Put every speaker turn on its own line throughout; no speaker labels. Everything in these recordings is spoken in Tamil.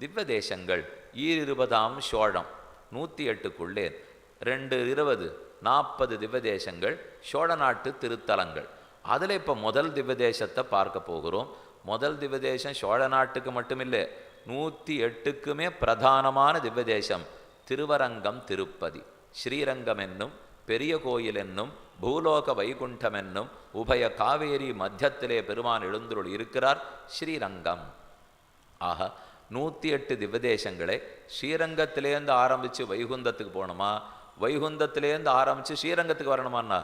திவ்ய தேசங்கள் ஈரிருபதாம் சோழம் நூற்றி எட்டுக்குள்ளே ரெண்டு இருபது நாற்பது திவ்ய தேசங்கள் சோழ நாட்டு திருத்தலங்கள். அதில் இப்போ முதல் திவ்ய தேசத்தை பார்க்க போகிறோம். முதல் திவ்ய தேசம் சோழ நாட்டுக்கு மட்டுமில்லை நூற்றி எட்டுக்குமே பிரதானமான திவ்ய தேசம் திருவரங்கம் திருப்பதி. ஸ்ரீரங்கம் என்னும் பெரிய கோயில் என்னும் பூலோக வைகுண்டம் என்னும் உபய காவேரி மத்தியத்திலே பெருமான் எழுந்துருள் இருக்கிறார் ஸ்ரீரங்கம். ஆக நூற்றி எட்டு திவ்யதேசங்களே ஸ்ரீரங்கத்திலேருந்து ஆரம்பித்து வைகுந்தத்துக்கு போகணுமா வைகுந்தத்திலேருந்து ஆரம்பித்து ஸ்ரீரங்கத்துக்கு வரணுமான்னா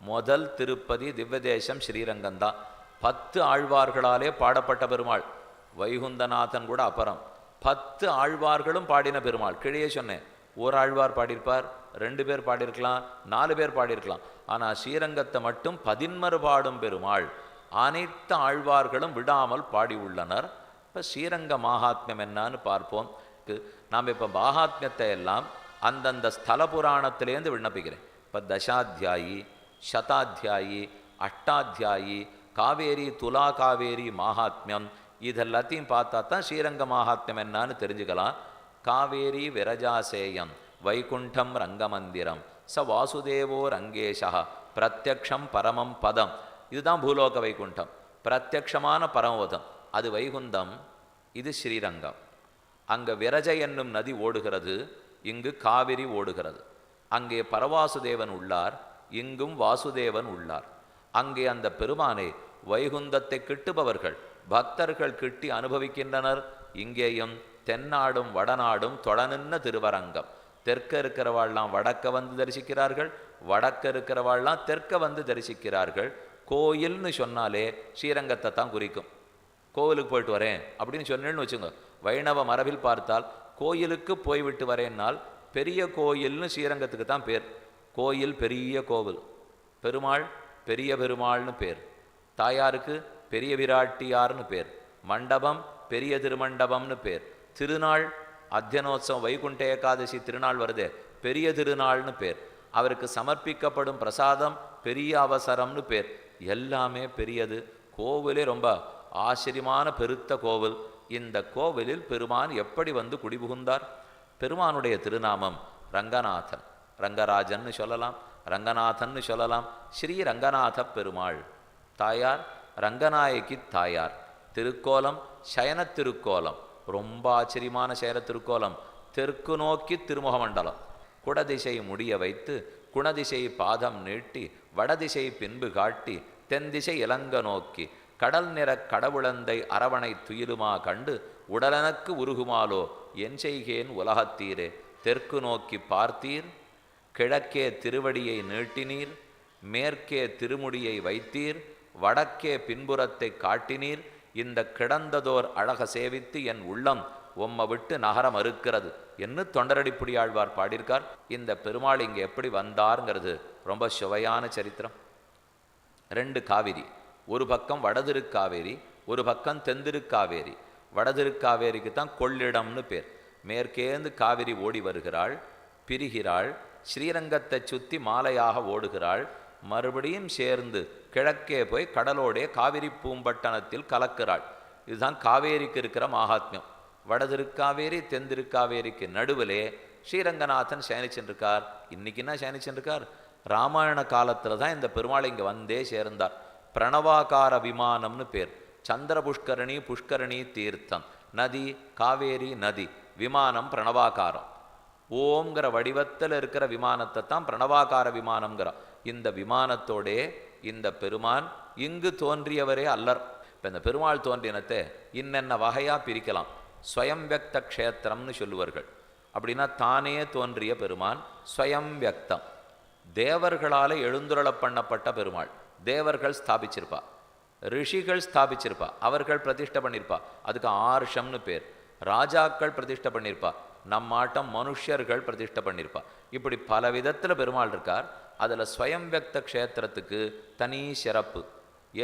முதல் திருப்பதி திவ்யதேசம் ஸ்ரீரங்கம்தான் பத்து ஆழ்வார்களாலே பாடப்பட்ட பெருமாள். வைகுந்தநாதன் கூட அப்புறம். பத்து ஆழ்வார்களும் பாடின பெருமாள். கிழியே சொன்னேன் ஒரு ஆழ்வார் பாடியிருப்பார் ரெண்டு பேர் பாடியிருக்கலாம் நாலு பேர் பாடியிருக்கலாம். ஆனால் ஸ்ரீரங்கத்தை மட்டும் பதின்மறு பாடும் பெருமாள். அனைத்து ஆழ்வார்களும் விடாமல் பாடி உள்ளனர் இப்போ ஸ்ரீரங்க மகாத்மியம் என்னன்னு பார்ப்போம். நாம் இப்போ மகாத்மியத்தை எல்லாம் அந்தந்த ஸ்தல புராணத்திலேருந்து விண்ணப்பிக்கிறேன். இப்போ தசாத்தியாயி சதாத்தியாயி அஷ்டாத்தியாயி காவேரி துலா காவேரி மகாத்மியம் இதெல்லாத்தையும் பார்த்தா தான் ஸ்ரீரங்க மகாத்மியம் என்னான்னு தெரிஞ்சுக்கலாம். காவேரி விரஜாசேயம் வைகுண்டம் ரங்கமந்திரம் ச வாசுதேவோ ரங்கேஷா பிரத்யக்ஷம் பரமம் பதம். இதுதான் பூலோக வைகுண்டம். பிரத்யக்ஷமான பரமபதம். அது வைகுந்தம் இது ஸ்ரீரங்கம். அங்கே விரஜ என்னும் நதி ஓடுகிறது இங்கு காவிரி ஓடுகிறது. அங்கே பரவாசுதேவன் உள்ளார் இங்கும் வாசுதேவன் உள்ளார். அங்கே அந்த பெருமானே வைகுந்தத்தை கிட்டுபவர்கள் பக்தர்கள் கிட்டி அனுபவிக்கின்றனர். இங்கேயும் தென்னாடும் வடநாடும் தொடனின்ன திருவரங்கம். தெற்க இருக்கிறவாள்லாம் வடக்க வந்து தரிசிக்கிறார்கள் வடக்க இருக்கிறவாள்லாம் தெற்க வந்து தரிசிக்கிறார்கள். கோயில்னு சொன்னாலே ஸ்ரீரங்கத்தை தான் குறிக்கும். கோவிலுக்கு போயிட்டு வரேன் அப்படின்னு சொன்னேன்னு வச்சுங்க வைணவ மரபில் பார்த்தால் கோயிலுக்கு போய்விட்டு வரேன்னால் பெரிய கோயில்னு ஸ்ரீரங்கத்துக்கு தான் பேர். கோயில் பெரிய கோவில். பெருமாள் பெரிய பெருமாள்னு பேர். தாயாருக்கு பெரிய விராட்டியார்னு பேர். மண்டபம் பெரிய திருமண்டபம்னு பேர். திருநாள் அத்தியனோத்சவம் வைகுண்ட ஏகாதசி திருநாள் வருதே பெரிய திருநாள்னு பேர். அவருக்கு சமர்ப்பிக்கப்படும் பிரசாதம் பெரிய அவசரம்னு பேர். எல்லாமே பெரியது. கோவிலே ரொம்ப ஆச்சரியமான பெருத்த கோவில். இந்த கோவிலில் பெருமான் எப்படி வந்து குடிபுகுந்தார்? பெருமானுடைய திருநாமம் ரங்கநாதன். ரங்கராஜன்னு சொல்லலாம் ரங்கநாதன்னு சொல்லலாம். ஸ்ரீ ரங்கநாத பெருமாள். தாயார் ரங்கநாயகி தாயார். திருக்கோலம் சயன திருக்கோலம். ரொம்ப ஆச்சரியமான சயன திருக்கோலம். தெற்கு நோக்கி திருமுக மண்டலம் குடதிசை முடிய வைத்து குணதிசை பாதம் நீட்டி வடதிசை பின்பு காட்டி தென் திசை இலங்க நோக்கி கடல் நிறக் கடவுளந்தை அரவணை துயிலுமா கண்டு உடலனக்கு உருகுமாலோ? என் செய்கேன் உலகத்தீரே தெற்கு நோக்கி பார்த்தீர். கிழக்கே திருவடியை நீட்டினீர். மேற்கே திருமுடியை வைத்தீர். வடக்கே பின்புறத்தை காட்டினீர். இந்த கிடந்ததோர் அழக சேவித்து என் உள்ளம் உம்மை விட்டு நகர மறுக்கிறது. என்று தொண்டரடிப்புடியாழ்வார் பாடியிருக்கார். இந்த பெருமாள் இங்கே எப்படி வந்தாருங்கிறது. ரொம்ப சுவையான சரித்திரம். ரெண்டு காவிரி. ஒரு பக்கம் வடதிருக்காவேரி ஒரு பக்கம் தென்திருக்காவேரி வடதிருக்காவேரிக்கு தான் கொள்ளிடம்னு பேர். மேற்கேந்து காவிரி ஓடி வருகிறாள் பிரிகிறாள் ஸ்ரீரங்கத்தை சுற்றி மாலையாக ஓடுகிறாள். மறுபடியும் சேர்ந்து கிழக்கே போய் கடலோடே காவிரி பூம்பட்டணத்தில் கலக்கிறாள். இதுதான் காவேரிக்கு இருக்கிற மகாத்மியம். வடதிருக்காவேரி தென்திருக்காவேரிக்கு நடுவிலே ஸ்ரீரங்கநாதன் சயனிச்சென்றிருக்கார். இன்னைக்கு என்ன ராமாயண காலத்தில் தான் இந்த பெருமாள் இங்கே வந்தே சேர்ந்தார். பிரணவாகார விமானம்னு பேர். சந்திர புஷ்கரணி புஷ்கரணி தீர்த்தம். நதி காவேரி நதி. விமானம் பிரணவாகாரம். ஓம்ங்கிற வடிவத்தில் இருக்கிற விமானத்தை தான் பிரணவாகார விமானம்ங்கிறோம் இந்த விமானத்தோடே இந்த பெருமான் இங்கு தோன்றியவரே அல்லர். இப்போ இந்த பெருமாள் தோன்றினத்தை இன்னென்ன வகையாக பிரிக்கலாம்? ஸ்வயம் வியக்த க்ஷேத்திரம்னு சொல்லுவார்கள். அப்படின்னா தானே தோன்றிய பெருமான் ஸ்வயம் வியக்தம். தேவர்களால் எழுந்துருளப் பண்ணப்பட்ட பெருமாள். தேவர்கள் ஸ்தாபிச்சிருப்பா. ரிஷிகள் ஸ்தாபிச்சிருப்பா. அவர்கள் பிரதிஷ்டை பண்ணியிருப்பா அதுக்கு ஆர்ஷம்னு பேர். ராஜாக்கள் பிரதிஷ்டை பண்ணியிருப்பா நம்மாட்டம் மனுஷர்கள் பிரதிஷ்டை பண்ணியிருப்பா இப்படி பல விதத்தில் பெருமாள் இருக்கார். அதில் ஸ்வயம் வியக்த க்ஷேத்திரத்துக்கு தனி சிறப்பு.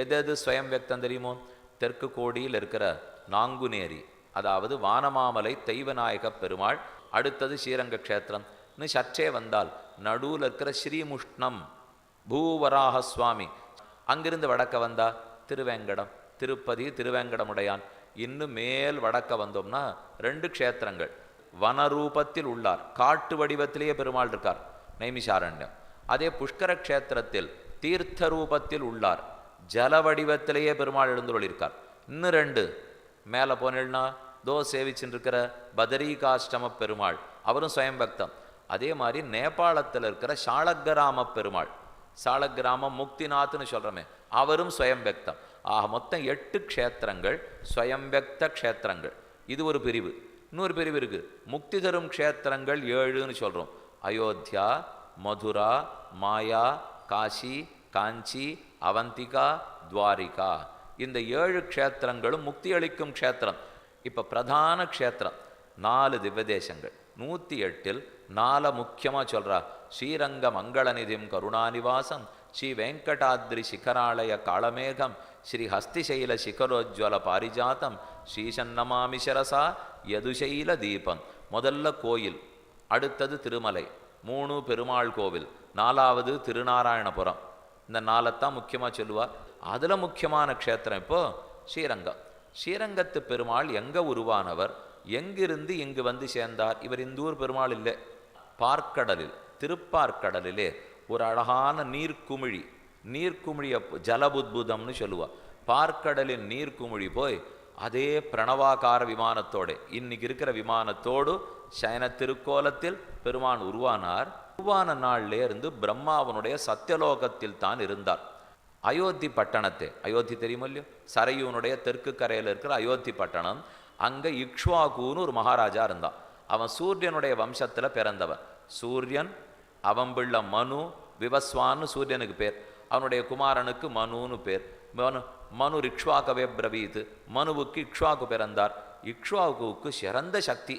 எதெது ஸ்வயம் வியக்தம் தெரியுமோ? தெற்கு கோடியில் இருக்கிற நாங்குநேரி. அதாவது வானமாமலை தெய்வநாயக பெருமாள். அடுத்தது ஸ்ரீரங்க க்ஷேத்திரம். இன்னும் வந்தால் நடுவில் இருக்கிற ஸ்ரீமுஷ்ணம். பூவராக சுவாமி அங்கிருந்து வடக்க வந்தா திருவேங்கடம். திருப்பதி திருவேங்கடமுடையான். இன்னும் மேல் வடக்க வந்தோம்னா ரெண்டு க்ஷேத்திரங்கள். வனரூபத்தில் உள்ளார். காட்டு வடிவத்திலேயே பெருமாள் இருக்கார். நைமிஷாரண்யம். அதே புஷ்கர க்ஷேத்திரத்தில் தீர்த்த ரூபத்தில் உள்ளார். ஜல வடிவத்திலேயே பெருமாள் எழுந்துள்ளிருக்கார் இன்னும் ரெண்டு. மேலே போனேன்னா தோ சேவிச்சுட்டு இருக்கிற பதரிகாஷ்டம பெருமாள். அவரும் சுயம் பக்தம் அதே மாதிரி நேபாளத்தில் இருக்கிற சாளக்கிராம பெருமாள். சாளக்கிராமம் முக்திநாத்னு சொல்கிறோமே அவரும் சுயம் ஆக மொத்தம் எட்டு க்ஷேத்திரங்கள் ஸ்வயம்பக்த க்ஷேத்திரங்கள். இது ஒரு பிரிவு. இன்னொரு பிரிவு இருக்குது முக்தி தரும் க்ஷேத்திரங்கள் ஏழுன்னு சொல்கிறோம் அயோத்தியா மதுரா மாயா காஷி காஞ்சி அவந்திகா துவாரிகா. இந்த ஏழு க்ஷேத்திரங்களும் முக்தி அளிக்கும் க்ஷேத்திரம். இப்போ பிரதான க்ஷேத்திரம். நாலு திவ்யதேசங்கள். நூற்றி எட்டில் நால முக்கியமாக சொல்றா ஸ்ரீரங்க மங்களநிதிம் கருணாநிவாசம் ஸ்ரீ வெங்கடாத்ரி சிகராலய காளமேகம் ஸ்ரீ ஹஸ்திசைல சிகரோஜ்வல பாரிஜாத்தம் ஸ்ரீசன்னமாமி சரசா யதுசைல தீபம். முதல்ல கோயில் அடுத்தது திருமலை மூணு பெருமாள் கோவில் நாலாவது திருநாராயணபுரம். இந்த நாளைத்தான் முக்கியமாக சொல்லுவா. அதில் முக்கியமான க்ஷேத்திரம் இப்போ ஸ்ரீரங்கம். ஸ்ரீரங்கத்து பெருமாள் எங்கே உருவானவர்? எங்கிருந்து இங்கு வந்து சேர்ந்தார்? இவர் இந்த ஊர் பெருமாள் இல்லை. பார்க்கடலில் திருப்பார்க்கடலிலே ஒரு அழகான நீர்க்குமிழி நீர்க்குமிழியை ஜலபுத்புதம்னு சொல்லுவாள் பார்க்கடலின் நீர்க்குமிழி போய் அதே பிரணவாகார விமானத்தோடு இன்னைக்கு இருக்கிற விமானத்தோடு சயன திருக்கோலத்தில் பெருமான் உருவானார். உருவான நாள்லேருந்து பிரம்மாவனுடைய சத்தியலோகத்தில் தான் இருந்தார். அயோத்தி பட்டணத்தை அயோத்தி தெரியுமோ இல்லையோ? சரையூனுடைய தெற்கு கரையில் இருக்கிற அயோத்தி பட்டணம். அங்கே இக்ஷ்வாகுன்னு ஒரு மகாராஜா இருந்தான். அவன் சூரியனுடைய வம்சத்தில் பிறந்தவன். சூரியன் அவம்பிள்ள மனு விவஸ்வான்னு சூரியனுக்கு பேர். அவனுடைய குமாரனுக்கு மனுன்னு பேர். மனு மனு ரிக்ஷ்வாக்கவே பிரவீத். மனுவுக்கு இக்ஷ்வாக்கு பிறந்தார். இக்ஷ்வாக்குவுக்கு சிறந்த சக்தி.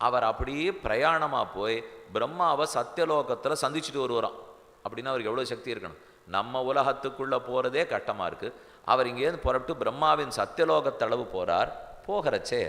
அவர் அப்படியே பிரயாணமாக போய் பிரம்மாவை சத்தியலோகத்தில் சந்திச்சுட்டு வருவாராம். அப்படின்னா அவருக்கு எவ்வளோ சக்தி இருக்கணும்? நம்ம உலகத்துக்குள்ளே போகிறதே கட்டமாக இருக்குது அவர் இங்கேருந்து புறப்பட்டு பிரம்மாவின் சத்தியலோகத்தளவு போகிறார் போகிறச்சே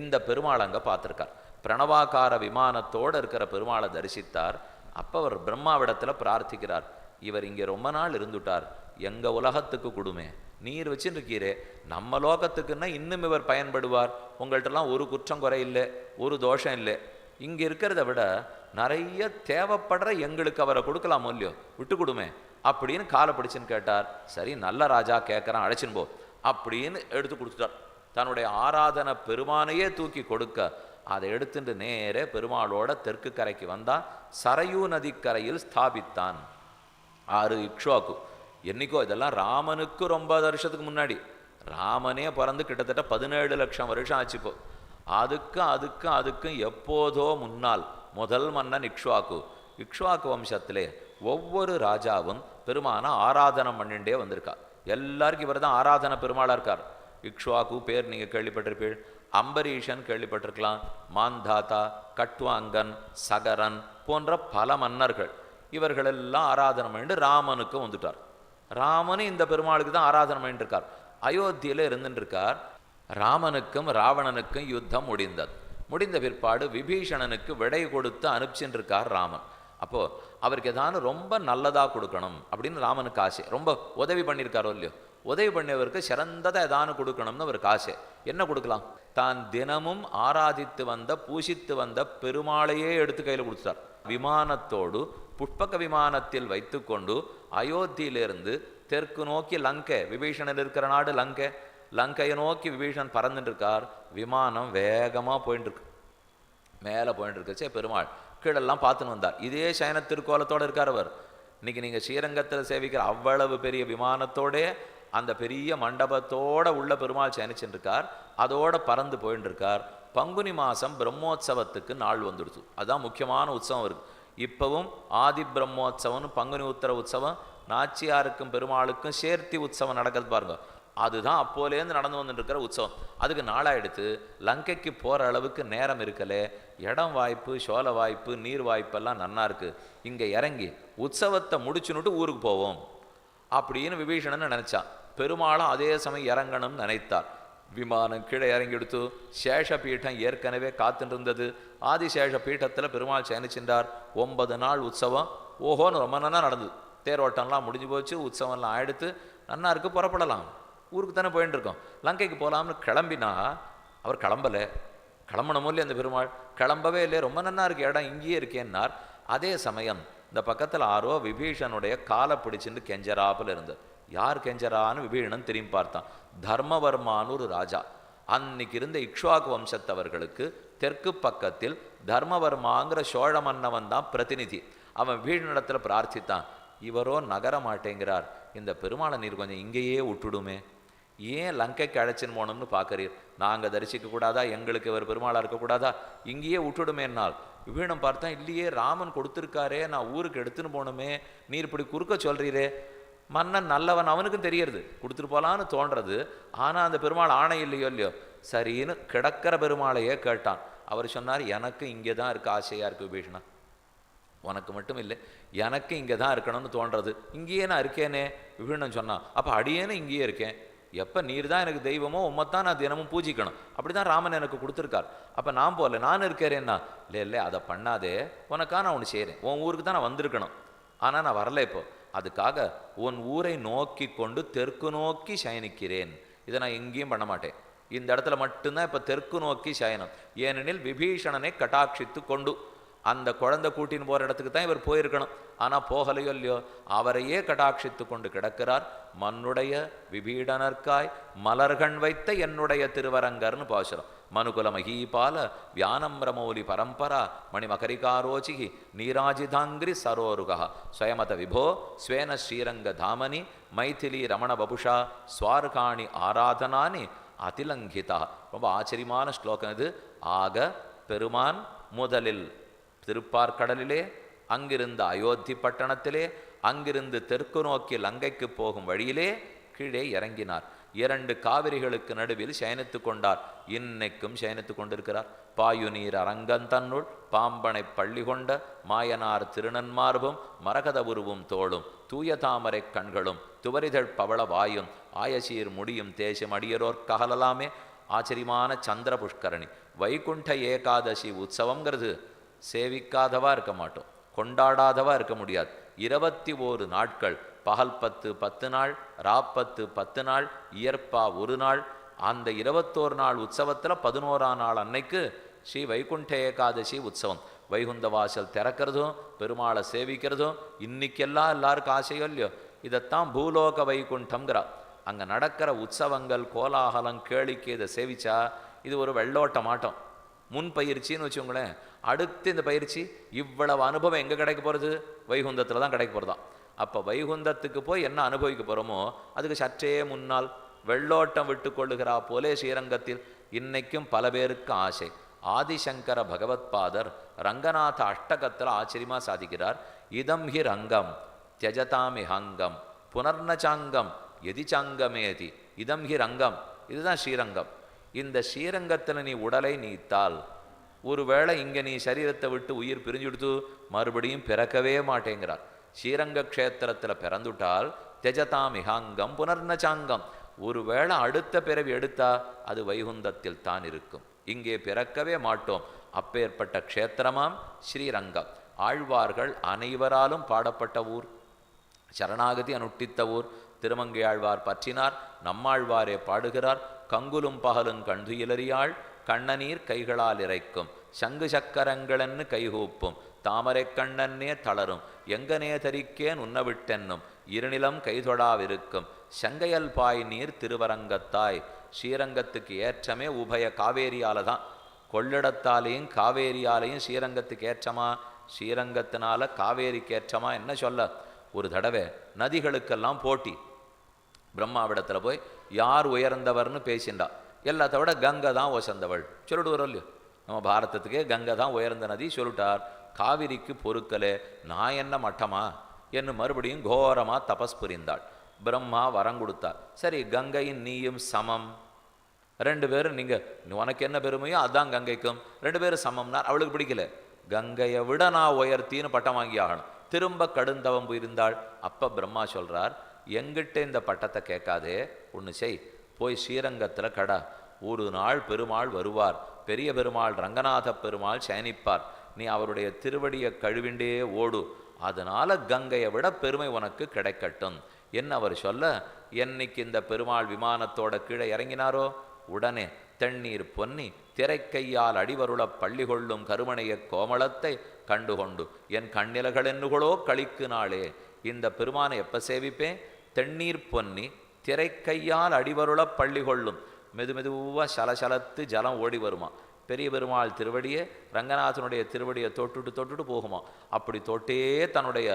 இந்த பெருமாள் அங்கே பார்த்துருக்கார். பிரணவாகார விமானத்தோடு இருக்கிற பெருமாளை தரிசித்தார். அப்போ அவர் பிரம்மாவிடத்தில் பிரார்த்திக்கிறார். இவர் இங்கே ரொம்ப நாள் இருந்துட்டார். எங்கள் உலகத்துக்கு கொடுமே. நீர் வச்சுருக்கீரே நம்ம லோகத்துக்குன்னா இன்னும் இவர் பயன்படுவார். உங்கள்கிட்டலாம் ஒரு குற்றம் குறை இல்லை ஒரு தோஷம் இல்லை. இங்கே இருக்கிறத விட நிறைய தேவைப்படுற எங்களுக்கு அவரை கொடுக்கலாமோ இல்லையோ? விட்டு கொடுமே. அப்படின்னு காலை பிடிச்சின்னு கேட்டார். சரி நல்ல ராஜா கேட்குறான் அழைச்சின்னு போ. அப்படின்னு எடுத்து கொடுத்துட்டார். தன்னுடைய ஆராதனை பெருமானையே தூக்கி கொடுக்க அதை எடுத்துட்டு நேரே பெருமாளோட தெற்கு கரைக்கு வந்தான் சரையூ நதிக்கரையில் ஸ்தாபித்தான். ஆறு இக்ஷோக்கு. என்னைக்கோ இதெல்லாம் ராமனுக்கு ரொம்ப வருஷத்துக்கு முன்னாடி. ராமனே பிறந்து கிட்டத்தட்ட பதினேழு லட்சம் வருஷம் ஆச்சு இப்போ. அதுக்கும் அதுக்கும் அதுக்கும் எப்போதோ முன்னால் முதல் மன்னன் இக்ஷ்வாக்கு இக்ஷ்வாக்கு வம்சத்திலே ஒவ்வொரு ராஜாவும் பெருமான ஆராதனை பண்ணிண்டே வந்திருக்கா. எல்லாருக்கும் இவர் தான் ஆராதனை பெருமாளாக இருக்கார். இக்ஷ்வாக்கு பேர் நீங்கள் கேள்விப்பட்டிருப்பீள் அம்பரீஷன் கேள்விப்பட்டிருக்கலாம் மாந்தாதா கட்வாங்கன் சகரன் போன்ற பல மன்னர்கள். இவர்களெல்லாம் ஆராதனை பண்ணிட்டு ராமனுக்கு வந்துட்டார். ராமனும் இந்த பெருமாளுக்கு தான் ஆராதனை பண்ணிட்டு இருக்கார் அயோத்தியில இருந்துட்டுருக்கார். ராமனுக்கும் ராவணனுக்கும் யுத்தம் முடிந்தது. முடிந்த பிற்பாடு விபீஷணனுக்கு விடை கொடுத்து அனுப்பிச்சுட்டு இருக்கார் ராமன். அப்போ அவருக்கு ஏதாவது ரொம்ப நல்லதா கொடுக்கணும் அப்படின்னு ராமனுக்கு ஆசை. ரொம்ப உதவி பண்ணியிருக்காரோ இல்லையோ? உதவி பண்ணியவருக்கு சிறந்ததை ஏதானு கொடுக்கணும்னு அவருக்கு ஆசை. என்ன கொடுக்கலாம்? தான் தினமும் ஆராதித்து வந்த பூசித்து வந்த பெருமாளையே எடுத்து கையில் கொடுத்தார் விமானத்தோடு புஷ்பக விமானத்தில் வைத்துக்கொண்டு அயோத்தியிலிருந்து தெற்கு நோக்கி லங்கை விபீஷணன் இருக்கிற நாடு லங்கை. லங்கையை நோக்கி விபீஷன் பறந்துட்டு இருக்கார். விமானம் வேகமாக போயிட்டு இருக்கு. மேலே போயிட்டு இருக்கச்சே பெருமாள் கீழெல்லாம் பார்த்துன்னு வந்தார். இதே சயன திருக்கோலத்தோடு இருக்கார் அவர். இன்னைக்கு நீங்கள் ஸ்ரீரங்கத்தில் சேவிக்கிற அவ்வளவு பெரிய விமானத்தோடே அந்த பெரிய மண்டபத்தோட உள்ள பெருமாள் சயனிச்சுருக்கார். இருக்கார் அதோட பறந்து போயிட்டு இருக்கார் பங்குனி மாதம் பிரம்மோத்சவத்துக்கு நாள் வந்துடுச்சு. அதுதான் முக்கியமான உற்சவம் இருக்குது இப்போவும் ஆதி பிரம்மோத்சவம்னு பங்குனி உத்தர உற்சவம் நாச்சியாருக்கும் பெருமாளுக்கும் சேர்த்தி உற்சவம் நடக்கிறது பாருங்கள் அதுதான் அப்போலேருந்து நடந்து வந்துட்டு இருக்கிற உற்சவம். அதுக்கு நாளாயிடுத்து லங்கைக்கு போகிற அளவுக்கு நேரம் இருக்கலே இடம் வாய்ப்பு சோள வாய்ப்பு நீர் வாய்ப்பெல்லாம் நன்னா இருக்குது இங்கே இறங்கி உற்சவத்தை முடிச்சுன்னுட்டு ஊருக்கு போவோம். அப்படின்னு விபீஷணன் நினச்சான். பெருமாளும் அதே சமயம் இறங்கணும்னு நினைத்தார். விமானம் கீழே இறங்கி எடுத்து சேஷ பீடம் ஏற்கனவே காத்துட்டு இருந்தது ஆதிசேஷ பீட்டத்தில் பெருமாள் சயனிச்சின்றார் ஒன்பது நாள் உற்சவம். ஓஹோன்னு ரொம்ப நல்லா நடந்தது. தேரோட்டம்லாம் முடிஞ்சு போச்சு உற்சவம்லாம் ஆயிடுத்து நன்னா புறப்படலாம். ஊருக்கு தானே போயின்னு இருக்கோம் லங்கைக்கு போகலாம்னு கிளம்பினா அவர் கிளம்பலை. கிளம்பணுமோ இல்லையே அந்த பெருமாள்? கிளம்பவே இல்லை ரொம்ப நன்னா இருக்கு இடம். இங்கேயே இருக்கேன்னார். அதே சமயம் இந்த பக்கத்தில் ஆரோ விபீஷனுடைய காலை பிடிச்சின்னு கெஞ்சராப்புல இருந்தது யார் கெஞ்சரான்னு விபீஷணன் திரும்பி பார்த்தான். தர்மவர்மான்னு ஒரு ராஜா. அன்னைக்கு இருந்த இக்ஷ்வாகு வம்சத்தவர்களுக்கு தெற்கு பக்கத்தில் தர்மவர்மாங்கிற சோழ மன்னவன் தான் பிரதிநிதி. அவன் வீழ்நிலத்தில் பிரார்த்தித்தான். இவரோ நகர மாட்டேங்கிறார். இந்த பெருமாளை நீர் கொஞ்சம் இங்கேயே விட்டுடுமே. ஏன் லங்கைக்கு அழைச்சின்னு போகணும்னு பார்க்குறீர்? நாங்கள் தரிசிக்க கூடாதா? எங்களுக்கு இவர் பெருமாளாக இருக்கக்கூடாதா இங்கேயே விட்டுடுமேனால் விபீடம் பார்த்தா இல்லையே ராமன் கொடுத்துருக்காரே நான் ஊருக்கு எடுத்துன்னு போகணுமே நீர் இப்படி குறுக்க சொல்கிறீரே மன்னன் நல்லவன் அவனுக்கும் தெரியறது. கொடுத்துட்டு போகலான்னு தோன்றது. ஆனால் அந்த பெருமாள் ஆணை இல்லையோ இல்லையோ? சரின்னு கிடக்கிற பெருமாளையே கேட்டான். அவர் சொன்னார் எனக்கு இங்கே தான் இருக்க ஆசையாக இருக்குது விபீஷணா. உனக்கு மட்டும் இல்லை எனக்கு இங்கே தான் இருக்கணும்னு தோன்றது. இங்கேயே நான் இருக்கேனே விபீஷணன் சொன்னான். அப்போ அடியேன்னு இங்கேயே இருக்கேன். எப்போ நீர் தான் எனக்கு தெய்வமோ உம்மைத்தான் நான் தினமும் பூஜிக்கணும். அப்படி தான் ராமன் எனக்கு கொடுத்துருக்கார். அப்போ நான் போகல நான் இருக்கிறேன்னா இல்லை இல்லை அதை பண்ணாதே. உனக்கா நான் ஒன்று செய்கிறேன் உன் ஊருக்கு தான் நான் வந்திருக்கணும். ஆனால் நான் வரல இப்போ. அதுக்காக உன் ஊரை நோக்கி கொண்டு தெற்கு நோக்கி சயனிக்கிறேன். இதை நான் எங்கேயும் பண்ண மாட்டேன். இந்த இடத்துல மட்டும்தான் இப்போ தெற்கு நோக்கி சயனம். ஏனெனில் விபீஷணனை கட்டாட்சித்து கொண்டு அந்த குழந்தை கூட்டின்னு போகிற இடத்துக்கு தான் இவர் போயிருக்கணும். ஆனால் போகலையோ இல்லையோ அவரையே கடாட்சித்து கொண்டு கிடக்கிறார். மன்னுடைய விபீடனர்க்காய் மலர்கண் வைத்த என்னுடைய திருவரங்கர்னு பாசுரம். மனுகுல மகீபால வியானம்ரமௌலி பரம்பரா மணிமகரிகாரோச்சிகி நீராஜிதாங்கிரி சரோருகா. ஸ்வயமத விபோ ஸ்வேன ஸ்ரீரங்க தாமனி மைथिली ரமண பபுஷா ஸ்வார்காணி ஆராதனானி அதிலங்கிதா. ரொம்ப ஆச்சரியமான ஸ்லோகம் இது. ஆக பெருமான் முதலில் திருப்பார்கடலிலே அங்கிருந்து அயோத்தி பட்டணத்திலே அங்கிருந்து தெற்கு நோக்கி லங்கைக்கு போகும் வழியிலே கீழே இறங்கினார். இரண்டு காவிரிகளுக்கு நடுவில் சயனித்து கொண்டார். இன்னைக்கும் சயனித்து கொண்டிருக்கிறார். பாயுநீர் அரங்கந்தன்னுள் பாம்பனை பள்ளி கொண்ட மாயனார் திருநன்மார்பும் மரகத உருவும் தோளும் தூய தாமரை கண்களும் துவரிதழ் பவள வாயும் ஆயசீர் முடியும் தேசம் அடியரோர் ககலலாமே ஆச்சரியமான சந்திர புஷ்கரணி வைகுண்ட ஏகாதசி உற்சவங்கிறது சேவிக்காதவா இருக்க மாட்டோம். கொண்டாடாதவா இருக்க முடியாது. இருபத்தி ஓரு நாட்கள் பகல் பத்து பத்து நாள் ராப்பத்து பத்து நாள் இயற்பா ஒரு நாள். அந்த இருபத்தோரு நாள் உற்சவத்தில் பதினோராம் நாள் அன்னைக்கு ஸ்ரீ வைகுண்ட ஏகாதசி உற்சவம். வைகுந்த வாசல் திறக்கிறதும் பெருமாளை சேவிக்கிறதும் இன்னைக்கெல்லாம் எல்லாருக்கும் ஆசையோ இல்லையோ? இதைத்தான் பூலோக வைகுண்டம்ங்கிறா. அங்கே நடக்கிற உற்சவங்கள் கோலாகலம் கேளிக்கை இதை சேவிச்சா இது ஒரு வெள்ளோட்ட மாட்டம் முன் பயிற்சின்னு வச்சுக்கோங்களேன் அடுத்து இந்த பயிற்சி இவ்வளவு அனுபவம் எங்கே கிடைக்க போகிறது வைகுந்தத்தில் தான் கிடைக்க போகிறதாம் அப்போ வைகுந்தத்துக்கு போய் என்ன அனுபவிக்க போகிறோமோ அதுக்கு சற்றே முன்னால் வெள்ளோட்டம் விட்டு கொள்ளுகிறா போலே ஸ்ரீரங்கத்தில் இன்னைக்கும் பல பேருக்கு ஆசை. ஆதிசங்கர பகவத்பாதர் ரங்கநாத அஷ்டகத்தில் ஆச்சரியமாக சாதிக்கிறார். இதம் ஹி ரங்கம் தியஜதாமி ஹங்கம் புனர்னச்சாங்கம் எதிச்சாங்கமேதி இதம் ஹி ரங்கம் இதுதான் ஸ்ரீரங்கம். இந்த ஸ்ரீரங்கத்தில் நீ உடலை நீத்தால் ஒருவேளை இங்கே நீ சரீரத்தை விட்டு உயிர் பிரிஞ்சுடுத்து மறுபடியும் பிறக்கவே மாட்டேங்கிறார். ஸ்ரீரங்க க்ஷேத்திரத்தில் பிறந்துட்டால் தெஜதாம் இகாங்கம் புனர்னச்சாங்கம் ஒருவேளை அடுத்த பிறவி எடுத்தா அது வைகுந்தத்தில் தான் இருக்கும். இங்கே பிறக்கவே மாட்டோம். அப்பேற்பட்ட க்ஷேத்திரமாம் ஸ்ரீரங்கம். ஆழ்வார்கள் அனைவராலும் பாடப்பட்ட ஊர். சரணாகதி அனுட்டித்த ஊர். திருமங்கையாழ்வார் பற்றினார். நம்மாழ்வாரே பாடுகிறார். கங்குலும் பகலும் கண்துயிலறியாள் கண்ணநீர் கைகளால் இறைக்கும். சங்கு சக்கரங்களென்னு கைகூப்பும் தாமரை கண்ணன்னே தளரும். எங்கனே தரிக்கேன் உண்ணவிட்டென்னும். இருநிலம் கைதொடாவிருக்கும். சங்கையல் பாய் நீர் திருவரங்கத்தாய். ஸ்ரீரங்கத்துக்கு ஏற்றமே உபய காவேரியால தான் கொள்ளிடத்தாலேயும் காவேரியாலையும் ஸ்ரீரங்கத்துக்கு ஏற்றமா? ஸ்ரீரங்கத்தினால காவேரிக்கு ஏற்றமா? என்ன சொல்ல? ஒரு தடவை நதிகளுக்கெல்லாம் போட்டி. பிரம்மாவிடத்தில் போய் யார் உயர்ந்தவர்னு பேசிண்டா? எல்லாத்த விட கங்கை தான் உசந்தவள் சொல்லிடுவோம் இல்லையோ? நம்ம பாரதத்துக்கே கங்கை தான் உயர்ந்த நதி சொல்லிட்டார். காவிரிக்கு பொறுக்கலே நான் என்ன மட்டமா? என்று மறுபடியும் கோரமாக தபஸ் புரிந்தாள். பிரம்மா வரம் கொடுத்தார். சரி கங்கையின் நீயும் சமம். ரெண்டு பேரும் நீங்கள் உனக்கு என்ன பெருமையோ அதான் கங்கைக்கும். ரெண்டு பேரும் சமம்னார். அவளுக்கு பிடிக்கல. கங்கையை விட நான் உயர்த்தின்னு பட்டம் வாங்கி ஆகணும் திரும்ப கடுந்தவம் இருந்தாள். அப்போ பிரம்மா சொல்கிறார் எங்கிட்ட இந்த பட்டத்தை கேட்காதே. ஒன்று செய். போய் ஸ்ரீரங்கத்தில் கடா. ஒரு நாள் பெருமாள் வருவார். பெரிய பெருமாள் ரங்கநாத பெருமாள் சயனிப்பார். நீ அவருடைய திருவடியை கழுவிண்டே ஓடு. அதனால கங்கையை விட பெருமை உனக்கு கிடைக்கட்டும். என்ன அவர் சொல்ல? என்னைக்கு இந்த பெருமாள் விமானத்தோட கீழே இறங்கினாரோ? உடனே தென்னீர் பொன்னி திரைக்கையால் அடிவருளப் பள்ளி கொள்ளும் கருமணைய கோமளத்தை கண்டுகொண்டு என் கண்ணிலகள் என்னுகளோ கழிக்கு நாளே. இந்த பெருமானை எப்ப சேவிப்பேன்? தென்னீர் பொன்னி திரைக்கையால் அடிவருளப் பள்ளி கொள்ளும். மெது மெதுவாக சலசலத்து ஜலம் ஓடி வருமா பெரிய பெருமாள் திருவடியை ரங்கநாதனுடைய திருவடியை தொட்டுட்டு தொட்டுட்டு போகுமா அப்படி தொட்டே தன்னுடைய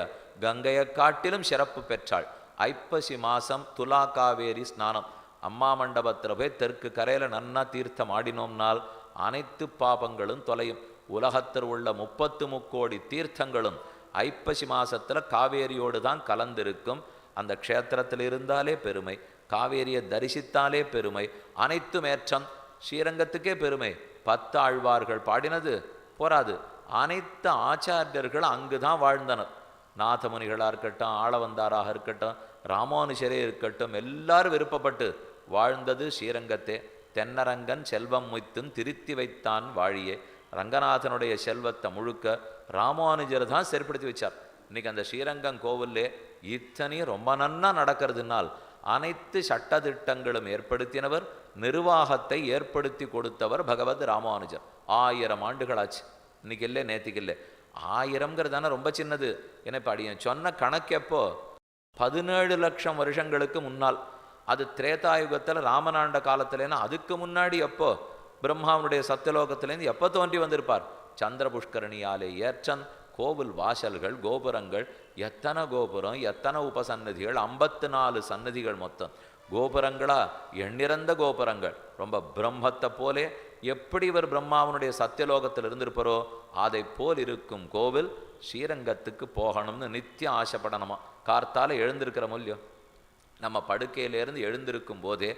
கங்கையை காட்டிலும் சிறப்பு பெற்றாள். ஐப்பசி மாசம் துலா காவேரி ஸ்நானம். அம்மா மண்டபத்தில் போய் தெற்கு கரையில் நன்னா தீர்த்தம் ஆடினோம்னால் அனைத்து பாபங்களும் தொலையும். உலகத்தில் உள்ள முப்பத்து முக்கோடி தீர்த்தங்களும் ஐப்பசி மாதத்தில் காவேரியோடு தான் கலந்திருக்கும். அந்த க்ஷேத்திரத்தில் இருந்தாலே பெருமை காவேரியை தரிசித்தாலே பெருமை அனைத்து மேற்றம் ஸ்ரீரங்கத்துக்கே பெருமை. பத்து ஆழ்வார்கள் பாடினது போராது. அனைத்து ஆச்சாரியர்கள் அங்கு தான் வாழ்ந்தனர். நாதமுனிகளாக இருக்கட்டும் ஆளவந்தாராக இருக்கட்டும் ராமானுஜரே இருக்கட்டும் எல்லாரும் விருப்பப்பட்டு வாழ்ந்தது ஸ்ரீரங்கத்தே. தென்னரங்கன் செல்வம் முய்த்தும் திருத்தி வைத்தான் வாழியே. ரங்கநாதனுடைய செல்வத்தை முழுக்க ராமானுஜர் தான் செருப்படுத்தி வச்சார். இன்னைக்கு அந்த ஸ்ரீரங்கம் கோவிலே இத்தனையும் ரொம்ப நன்னா நடக்கிறதுனால் அனைத்து சட்டதிட்டங்களும் ஏற்படுத்தினவர் நிர்வாகத்தை ஏற்படுத்தி கொடுத்தவர் பகவத் ராமானுஜர். ஆயிரம் ஆண்டுகளாச்சு. இன்னைக்கு இல்லை நேற்றுக்கு இல்லை. ஆயிரம்ங்கிறது தானே ரொம்ப சின்னது. என்ன இப்போ அடியன் சொன்ன கணக்கு எப்போ? பதினேழு லட்சம் வருஷங்களுக்கு முன்னால். அது திரேதாயுகத்தில் ராமனாண்ட காலத்துலேன்னா அதுக்கு முன்னாடி எப்போ? பிரம்மாவனுடைய சத்தியலோகத்திலேருந்து எப்போ தோன்றி வந்திருப்பார்? சந்திர புஷ்கரணியாலே ஏற்றன் கோவில் வாசல்கள் கோபுரங்கள் எத்தனை கோபுரம் எத்தனை உபசன்னதிகள் ஐம்பத்து நாலு சன்னதிகள் மொத்தம். கோபுரங்களா? எண்ணிறந்த கோபுரங்கள். ரொம்ப பிரம்மத்தை போலே எப்படி இவர் பிரம்மாவனுடைய சத்தியலோகத்தில் இருந்திருப்பாரோ அதை போல் இருக்கும் கோவில் ஸ்ரீரங்கத்துக்கு போகணும்னு நித்தியம் ஆசைப்படணுமா? கார்த்தால எழுந்திருக்கிற மூல்யம். நம்ம படுக்கையிலேருந்து எழுந்திருக்கும் போதே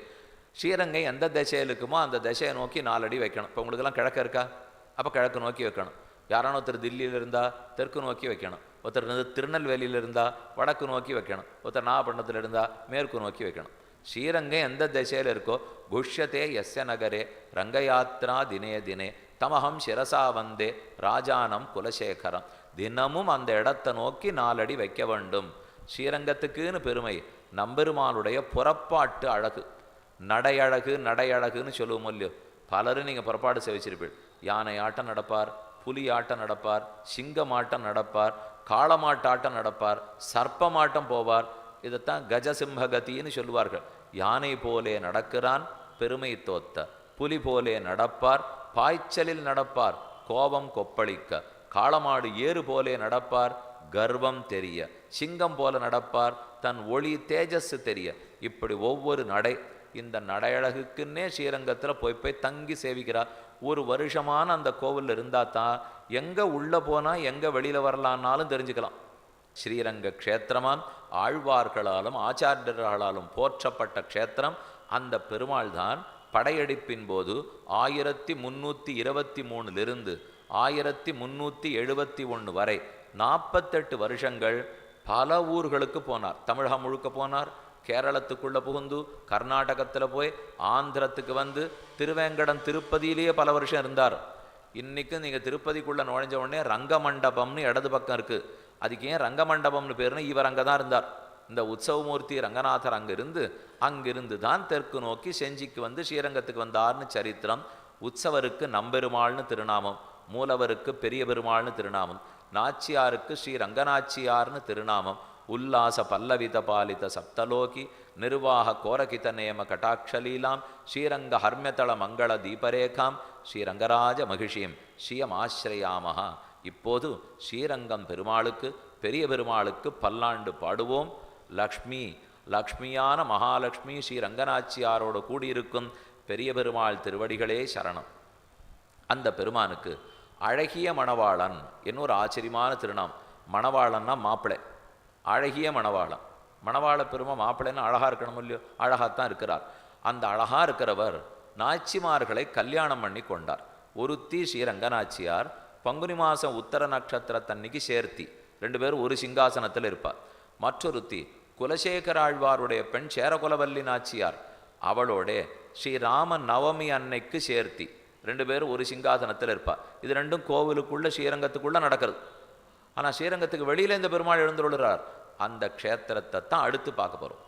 ஸ்ரீரங்கம் எந்த திசையில் இருக்குமோ அந்த திசையை நோக்கி நாலடி வைக்கணும். இப்போ உங்களுக்கெல்லாம் கிழக்க இருக்கா? அப்போ கிழக்கு நோக்கி வைக்கணும். யாரான ஒருத்தர் தில்லியில் இருந்தால் தெற்கு நோக்கி வைக்கணும். ஒருத்தர் வந்து திருநெல்வேலியில் இருந்தால் வடக்கு நோக்கி வைக்கணும். ஒருத்தர் நாகப்பட்டினத்தில் இருந்தால் மேற்கு நோக்கி வைக்கணும். ஸ்ரீரங்கம் எந்த திசையில் இருக்கோ குஷ்யத்தே எஸ்ய நகரே ரங்கயாத்ரா தினே தினே தமகம் சிரசா வந்தே ராஜானம் குலசேகரம். தினமும் அந்த இடத்தை நோக்கி நாலடி வைக்க வேண்டும். ஸ்ரீரங்கத்துக்குன்னு பெருமை. நம்பெருமானுடைய புறப்பாட்டு அழகு. நடையழகு நடையழகுன்னு சொல்லுவோம் இல்லையோ? பலரும் நீங்கள் புறப்பாடு சேவிச்சிருப்பீள் யானை ஆட்டம் நடப்பார் புலி ஆட்டம் நடப்பார் சிங்கமாட்டம் நடப்பார் காளமாட்டாட்டம் நடப்பார் சர்ப்பமாட்டம் போவார் இதைத்தான் கஜசிம்மகத்தின்னு சொல்லுவார்கள். யானை போலே நடக்கிறான் பெருமை தோத்த. புலி போலே நடப்பார் பாய்ச்சலில் நடப்பார் கோபம் கொப்பளிக்க. காளமாடு ஏறு போலே நடப்பார் கர்வம் தெரிய. சிங்கம் போல நடப்பார் தன் ஒளி தேஜஸ் தெரிய. இப்படி ஒவ்வொரு நடை இந்த நடையழகுக்குன்னே ஸ்ரீரங்கத்தில் போய் போய் தங்கி சேவிக்கிறார். ஒரு வருஷமான அந்த கோவிலில் இருந்தால் தான் எங்கே உள்ளே போனால் எங்கே வெளியில் வரலான்னாலும் தெரிஞ்சுக்கலாம். ஸ்ரீரங்க க்ஷேத்திரமாம் ஆழ்வார்களாலும் ஆச்சாரியர்களாலும் போற்றப்பட்ட க்ஷேத்திரம் அந்த பெருமாள் தான். படையெடுப்பின் போது ஆயிரத்தி முந்நூற்றி இருபத்தி மூணுலிருந்து ஆயிரத்தி முந்நூற்றி எழுபத்தி ஒன்று வரை நாற்பத்தெட்டு வருஷங்கள் பல ஊர்களுக்கு போனார். தமிழகம் முழுக்க போனார். கேரளத்துக்குள்ளே புகுந்து கர்நாடகத்தில் போய் ஆந்திரத்துக்கு வந்து திருவேங்கடம் திருப்பதியிலேயே பல வருஷம் இருந்தார். இன்றைக்கும் நீங்கள் திருப்பதிக்குள்ளே நுழைஞ்ச உடனே ரங்கமண்டபம்னு இடது பக்கம் இருக்குது அதுக்கு ஏன் ரங்கமண்டபம்னு பேருன்னு இவர் அங்கே தான் இருந்தார். இந்த உற்சவமூர்த்தி ரங்கநாதர் அங்கிருந்து அங்கிருந்து தான் தெற்கு நோக்கி செஞ்சிக்கு வந்து ஸ்ரீரங்கத்துக்கு வந்தார்னு சரித்திரம் உற்சவருக்கு நம்பெருமாள்னு திருநாமம் மூலவருக்கு பெரிய பெருமாள்னு திருநாமம் நாச்சியாருக்கு ஸ்ரீ ரங்கநாச்சியார்னு திருநாமம் உல்லாச பல்லவித பாலித சப்தலோகி நிர்வாக கோரகித நேம கட்டாட்சலீலாம் ஸ்ரீரங்க ஹர்மியதள மங்கள தீபரேகாம் ஸ்ரீரங்கராஜ மகிஷியும் ஸ்ரீயமாசிரயாமஹா. இப்போது ஸ்ரீரங்கம் பெருமாளுக்கு பெரிய பெருமாளுக்கு பல்லாண்டு பாடுவோம். லக்ஷ்மி லக்ஷ்மியான மகாலட்சுமி ஸ்ரீ ரங்கநாச்சியாரோடு கூடியிருக்கும் பெரிய பெருமாள் திருவடிகளே சரணம். அந்த பெருமானுக்கு அழகிய மணவாளன் என்னொரு ஆச்சரியமான திருநாம். மணவாளன்னா மாப்பிள்ளை. அழகிய மணவாளம் மணவாள பெருமை மாப்பிள்ளைன்னு அழகா இருக்கணும் இல்லையோ அழகாத்தான் இருக்கிறார். அந்த அழகா இருக்கிறவர் நாச்சிமார்களை கல்யாணம் பண்ணி கொண்டார். ஒருத்தி ஸ்ரீரங்கநாச்சியார் பங்குனி மாதம் உத்தர நட்சத்திரத்தன்னைக்கு சேர்த்தி. ரெண்டு பேரும் ஒரு சிங்காசனத்தில் இருப்பார். மற்றொருத்தி குலசேகர ஆழ்வாருடைய பெண் சேரகுலவல்லி நாச்சியார் அவளோட ஸ்ரீராம நவமி அன்னைக்கு சேர்த்தி. ரெண்டு பேரும் ஒரு சிங்காசனத்தில் இருப்பார். இது ரெண்டும் கோவிலுக்குள்ள ஸ்ரீரங்கத்துக்குள்ள நடக்கிறது. ஆனால் ஸ்ரீரங்கத்துக்கு வெளியில இந்த பெருமாள் எழுந்துள்ளார் அந்த க்ஷேத்திரத்தை தான் அடுத்து பார்க்க போகிறோம்